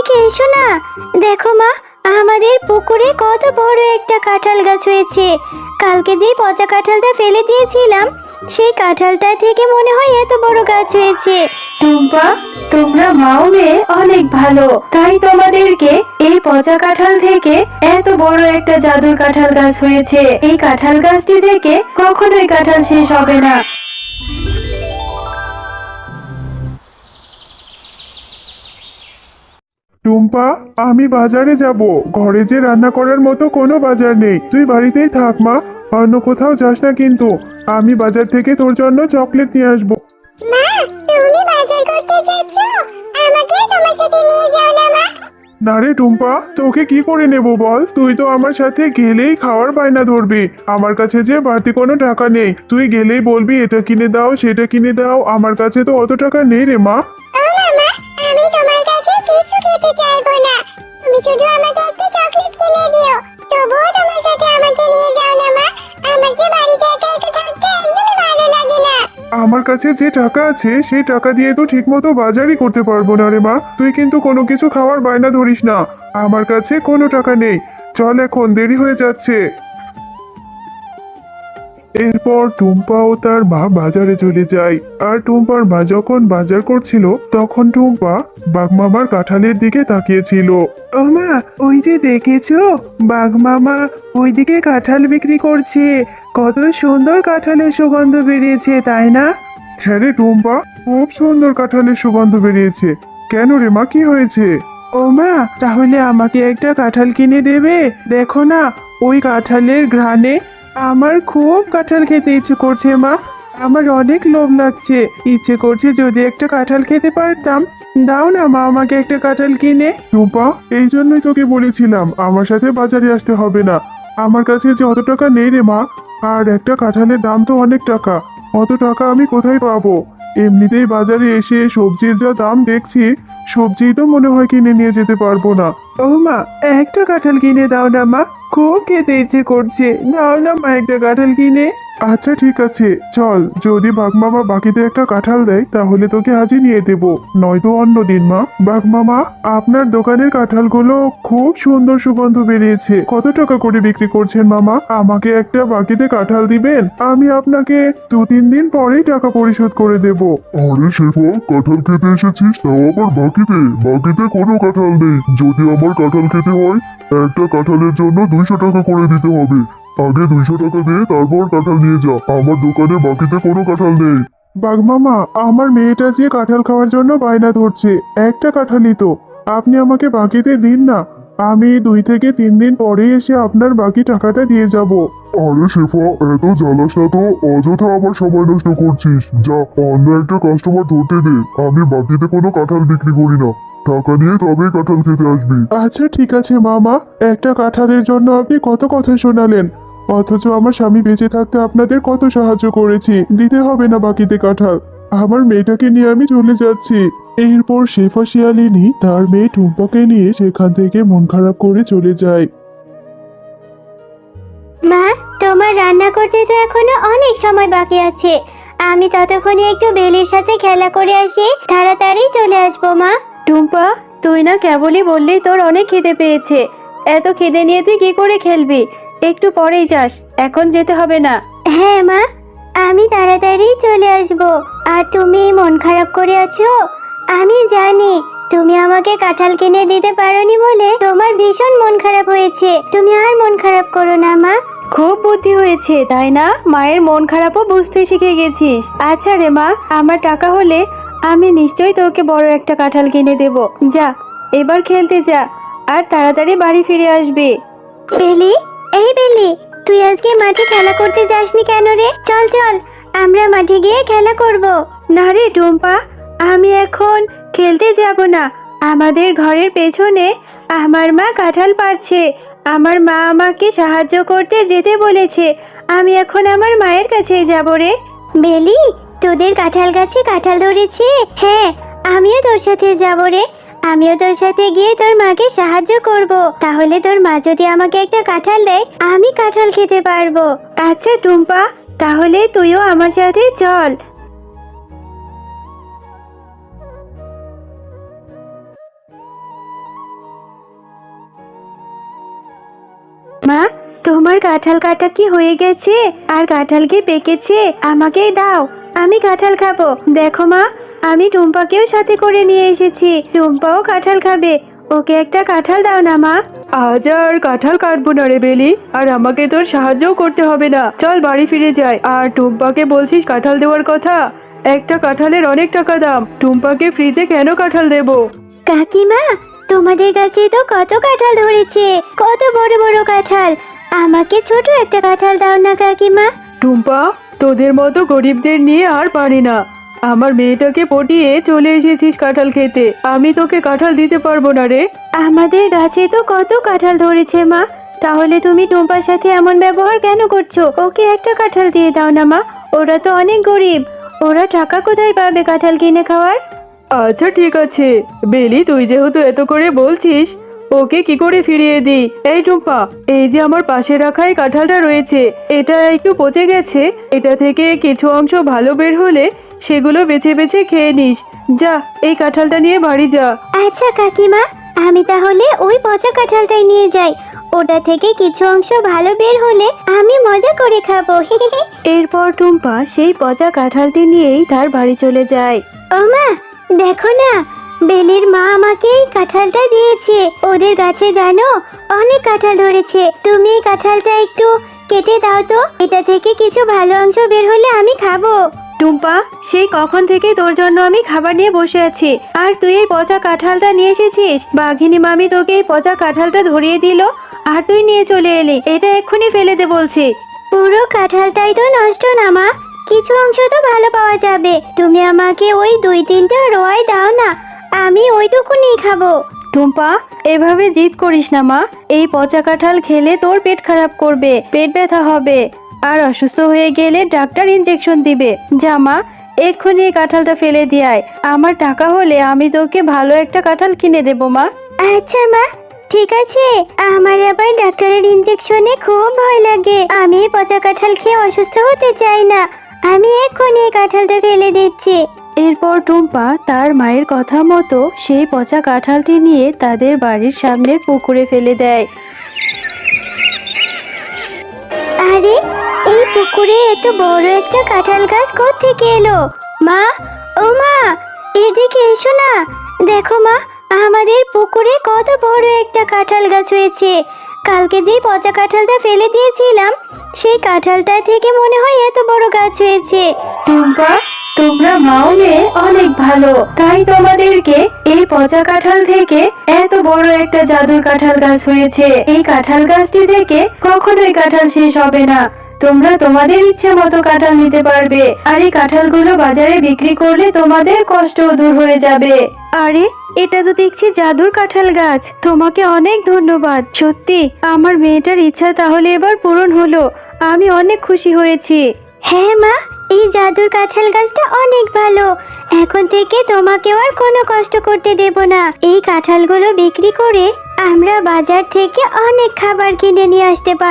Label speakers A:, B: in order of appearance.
A: এদিকে এসো না। দেখো মা, আমাদের পুকুরে কত বড় একটা কাঁঠাল গাছ হয়েছে। কালকে যেই পচা কাঁঠালটা ফেলে দিয়েছিলাম, সেই কাঁঠালটা থেকে মনে হয় এত বড় গাছ হয়েছে।
B: টুম্পা, তোমরা মাও মেয়ে অনেক ভালো। তাই তোমাদেরকে এই পচা কাঁঠাল থেকে এত বড় একটা জাদুর কাঁঠাল গাছ হয়েছে। এই কাঁঠাল গাছটি থেকে কখনোই কাঁঠাল শেষ হবে না।
C: টুম্পা আমি বাজারে যাব। ঘরে যে রান্না করার মতো কোনো বাজার নেই। তুই বাড়িতেই থাক মা। অন্য কোথাও যাস না কিন্তু। আমি বাজার থেকে তোর জন্য চকলেট নিয়ে আসব।
A: মা তুমি বাজার করতে যাচ্ছ? আমাকে তোমার সাথে নিয়ে যাও না মা।
C: না রে টুম্পা তোকে কি করে নেব বল? তুই তো আমার সাথে গেলেই খাওয়ার বায়না ধরবি। আমার কাছে যে বাড়তি কোনো টাকা নেই তুই গেলেই বলবি এটা কিনে দাও সেটা কিনে দাও। আমার কাছে তো অত টাকা নেই রে মা।
A: ও মামা আমি খেতে চাইব না। তুমি শুধু আমাকে একটা চকলেট কিনে দিও। তবুও তোমার সাথে আমাকে নিয়ে যাও না, মা। আমার যে বাড়িতে একা একা থাকতে একদমই ভালো লাগে না।
C: আমার কাছে যে টাকা আছে, সেই টাকা দিয়ে তো ঠিকমতো বাজারই করতে পারব না রে মা। তুই কিন্তু কোনো কিছু খাওয়ার বায়না ধরিস না। আমার কাছে কোনো টাকা নেই। চল এখন, দেরি হয়ে যাচ্ছে। এরপর টুম্পা ও তার মা বাজারে চলে যায়। আর টুম্পার মা যখন বাজার করছিল তখন টুম্পা বাঘমামার কাঁঠালের দিকে তাকিয়েছিল। ও মা ওই যে দেখেছ? বাঘমামা ওইদিকে কাঁঠাল বিক্রি করছে। কত সুন্দর কাঁঠালের সুগন্ধ বেরিয়েছে তাই না? হ্যাঁ রে টুম্পা খুব সুন্দর কাঁঠালের সুগন্ধ বেরিয়েছে। কেন রে মা কি হয়েছে? ও মা তাহলে আমাকে একটা কাঁঠাল কিনে দেবে? দেখো না ওই কাঁঠালের ঘ্রাণে আমার খুব কাঁঠাল খেতে ইচ্ছে করছে, মা। আমার অনেক লোভ লাগছে। ইচ্ছে করছে যদি একটা কাঁঠাল খেতে পারতাম। দাও না, মা, আমাকে একটা কাঁঠাল কিনে। রূপা, এই জন্যই তোকে বলেছিলাম, আমার সাথে বাজারে আসতে হবে না। আমার কাছে যে অত টাকা নেই রে, মা, আর একটা কাঁঠালের দাম তো অনেক টাকা। অত টাকা আমি কোথায় পাবো? এমনিতেই বাজারে এসে সবজির যা দাম দেখছি সবজি তো মনে হয় কিনে নিয়ে যেতে পারব না। ও মা, একটা কাঁঠাল কিনে দাও না মা, খুব খেতে ইচ্ছে করছে। দাও না মা, একটা কাঁঠাল কিনে। আচ্ছা ঠিক আছে। চল, যদি বাঘমামা বাকিতে একটা কাঁঠাল দেয়, তাহলে তোকে আজই নিয়ে দেব। নয়তো অন্য দিন, মা। বাঘমামা আপনার দোকানের কাঁঠালগুলো খুব সুন্দর সুগন্ধ বেরিয়েছে। কত টাকা করে বিক্রি করছেন, মামা? আমাকে একটা বাকিতে কাঁঠাল দিবেন? আমি আপনাকে দু, তিন দিন পরেই টাকা পরিশোধ করে দেব।
D: আরে, শেফা, কাঁঠাল খেতে এসেছিস? তাও আবার বাকিতে? বাকিতে কোনো কাঁঠাল নেই। যদি আমার কাঁঠাল খেতে হয়, একটা কাঁঠালের জন্য দুইশো টাকা করে দিতে হবে। আগে দুইশো টাকা দিয়ে তারপর কাঁঠাল নিয়ে যা। আমার দোকানে বাকিতে কোনো কাঁঠাল নেই।
C: বাঘমামা আমার মেয়েটা যে কাঁঠাল খাওয়ার জন্য বায়না ধরছে একটা কাঁঠালই তো আপনি আমাকে বাকিতে দিন না। আমি দুই থেকে তিন দিন পরে এসে আপনার বাকি টাকাটা দিয়ে যাব।
D: আরে শেফা এত জ্বালাস না তো অযথা আবার সময় নষ্ট করছিস। যা অন্য একটা কাস্টমার ধরতে দে। আমি বাকিতে কোনো কাঁঠাল বিক্রি করি না। টাকা নিয়ে তবে কাঁঠাল খেতে আসবি।
C: আচ্ছা ঠিক আছে মামা। একটা কাঁঠালের জন্য আপনি কত কথা শোনালেন? অথচ আমার স্বামী বেঁচে থাকতে আপনাদের কত সাহায্য করেছি। দিতে হবে না বাকিতে কাঁঠাল। আমার মেয়েটাকে নিয়ে আমি চলে যাচ্ছি। এরপর শেফা শিয়ালিনী তার মেয়ে টুম্পাকে নিয়ে সেখান থেকে মন খারাপ করে চলে যায়।
A: মা তোমার রান্না করতে তো এখনও অনেক সময় বাকি আছে। আমি ততক্ষণে একটু বেলির সাথে খেলা করে আসি। তাড়াতাড়ি চলে আসব মা।
B: টুম্পা তুই না কেবলই বললি তোর অনেক খিদে পেয়েছে। এত খিদে নিয়ে তুই কি করে খেলবি? একটু পরেই যাস এখন যেতে হবে না।
A: হ্যাঁ মা। আমি তাড়াতাড়ি চলে আসব। আর তুমি মন খারাপ করে আছো? আমি জানি তুমি আমাকে কাঁঠাল কিনে দিতে পারোনি বলে তোমার ভীষণ মন খারাপ হয়েছে। তুমি আর মন খারাপ করো না মা।
B: খুব বুদ্ধি হয়েছে তাই না? মায়ের মন খারাপও বুঝতে শিখে গেছিস। আচ্ছা রে মা আমার টাকা হলে আমি নিশ্চয়ই তোকে বড় একটা কাঁঠাল কিনে দেব। যা এবার খেলতে যা আর তাড়াতাড়ি বাড়ি ফিরে আসবে।
A: বেলি এই বেলি তুই আজকে মাঠে খেলা করতে যাসনি কেন রে? চল চল আমরা মাঠে গিয়ে খেলা করব।
B: না রে টুম্পা আমি এখন খেলতে যাব না। আমাদের ঘরের পেছনে আমার মা কাঁঠাল পাচ্ছে আমার মা আমাকে সাহায্য করতে যেতে বলেছে। আমি এখন আমার মায়ের কাছেই যাব রে।
A: বেলি তোদের কাঁঠাল গাছে কাঁঠাল ধরেছে? হ্যাঁ আমিও তোর সাথে যাব রে। আমিও তোর সাথে গিয়ে তোর মাকে সাহায্য করব। তাহলে তোর মা যদি আমাকে একটা কাঁঠাল দেয়, আমি কাঁঠাল খেতে পারব।
B: আচ্ছা টুম্পা, তাহলে তুইও আমার সাথে চল। মা, তোমার কাঁঠাল কাটা কি হয়ে গেছে? আর কাঁঠালকে পেকেছে? আমাকেই দাও। আমি কাঁঠাল খাব। দেখো মা। আমি টুম্পাকেও সাথে করে নিয়ে এসেছি। টুম্পাও কাঁঠাল খাবে। ওকে একটা কাঁঠাল দাও না মা।
E: আজ আর কাঁঠাল কাটবো না রে বেলি। আর আমাকে তোর সাহায্যও করতে হবে না। চল বাড়ি ফিরে যাই। আর টুম্পাকে বলছিস কাঁঠাল দেওয়ার কথা? একটা কাঁঠালের অনেক টাকা দাম। টুম্পাকে ফ্রিতে কেন কাঁঠাল দেবো?
A: কাকিমা তোমাদের কাছে তো কত কাঁঠাল ধরেছে। কত বড় বড় কাঁঠাল। আমাকে ছোট একটা কাঁঠাল দাও না কাকিমা।
E: টুম্পা তোদের মতো গরিবদের নিয়ে আর পারি না। আমার মেয়েটাকে পটিয়ে চলে এসেছিস কাঁঠাল খেতে। আমি তোকে কাঁঠাল দিতে পারব না রে।
B: আমাদের গাছে তো কত কাঁঠাল ধরেছে মা। তাহলে তুমি টুম্পার সাথে এমন ব্যবহার কেন করছ? ওকে একটা কাঁঠাল দিয়ে দাও না মা। ওরা তো অনেক গরিব। ওরা টাকা কোথায় পাবে কাঁঠাল কিনে খাওয়ার?
E: আচ্ছা ঠিক আছে। বেলি তুই যেহেতু এত করে বলছিস ওকে কি করে ফিরিয়ে দিই? এই টুম্পা এই যে আমার পাশে রাখা এই কাঁঠালটা রয়েছে এটা একটু পচে গেছে। এটা থেকে কিছু অংশ ভালো বের হলে সেগুলো বেছে বেছে খেয়ে নিস। যা এই কাঁঠালটা নিয়ে বাড়ি যা।
A: আচ্ছা কাকিমা আমি তাহলে ওই পচা কাঁঠালটাই নিয়ে যাই। ওটা থেকে কিছু অংশ ভালো বের হলে আমি মজা করে খাব।
B: এরপর টুম্পা সেই পচা কাঁঠালটি নিয়েই তার বাড়ি চলে যায়।
A: ওমা দেখো না বেলির মা আমাকে এই কাঁঠালটা দিয়েছে। ওদের গাছে জানো অনেক কাঁঠাল ধরেছে। তুমি এই কাঁঠালটা একটু কেটে দাও তো এটা থেকে কিছু ভালো অংশ বের হলে আমি খাব।
B: টুম্পা সেই কখন থেকে তোর জন্য আমি খাবার নিয়ে বসে আছি। আর তুই এই পচা কাঁঠালটা নিয়ে এসেছিস? বাঘিনী মামি তোকে এই পচা কাঁঠালটা ধরিয়ে দিল আর তুই নিয়ে চলে এলি। এটা এক্ষুনি ফেলে দে বলছি।
A: পুরো কাঁঠালটাই তো নষ্ট না মা। কিছু অংশ তো ভালো পাওয়া যাবে। তুমি আমাকে ওই দুই তিনটা রোয়াই দাও না আমি ওইটুকুনি খাব।
B: টুম্পা এভাবে জিদ করিস না মা। এই পচা কাঁঠাল খেলে তোর পেট খারাপ করবে পেট ব্যথা হবে। আর অসুস্থ হয়ে গেলে ডাক্তার ইঞ্জেকশন দিবে। জামা এক্ষুনি এই কাঁঠালটা ফেলে দিয়ে আমার টাকা হলে আমি তোকে ভালো একটা কাঁঠাল কিনে দেবো মা।
A: আচ্ছা মা। ঠিক আছে। আমার আবার ডাক্তারের ইঞ্জেকশনে খুব ভয় লাগে। আমি পচা কাঁঠাল খেয়ে অসুস্থ হতে চাই না। আমি এক্ষুনি এই কাঁঠালটা ফেলে দিচ্ছি।
B: এরপর টুম্পা তার মায়ের কথা মতো সেই পচা কাঁঠালটি নিয়ে তাদের বাড়ির সামনের পুকুরে ফেলে দেয়।
A: আরে, এই পুকুরে এত বড় একটা কাঁঠাল গাছ থেকে এলো? মা, ও মা, এদিকে এসো না। দেখো মা আমাদের পুকুরে কত বড় একটা কাঁঠাল গাছ হয়েছে। কালকে যেই পচা কাঁঠালটা ফেলে দিয়েছিলাম, সেই কাঁঠালটা থেকে মনে হয় এত বড় গাছ হয়েছে।
B: টুম্পা, তোমরা মাও মেয়ে অনেক ভালো। তাই তোমাদেরকে এই পচা কাঁঠাল থেকে এত বড় একটা জাদুর কাঁঠাল গাছ হয়েছে। এই কাঁঠাল গাছটি থেকে কখনোই কাঁঠাল শেষ হবে না। তোমরা তোমাদের ইচ্ছে মতো কাঁঠাল নিতে পারবে। আর এই কাঁঠালগুলো বাজারে বিক্রি করলে তোমাদের কষ্টও দূর হয়ে যাবে। আরে এটা তো দেখছি জাদুর কাঁঠাল গাছ। তোমাকে অনেক ধন্যবাদ। সত্যি আমার মেয়েটার ইচ্ছা তাহলে এবার পূরণ হলো। আমি অনেক খুশি হয়েছি।
A: হ্যাঁ মা এই জাদুর কাঁঠাল গাছটা অনেক ভালো। এখন থেকে তোমাকেও আর কোনো কষ্ট করতে দেব না। এই কাঁঠালগুলো বিক্রি করে আমরা বাজার থেকে অনেক খাবার কিনে নিয়ে আসতে পারব।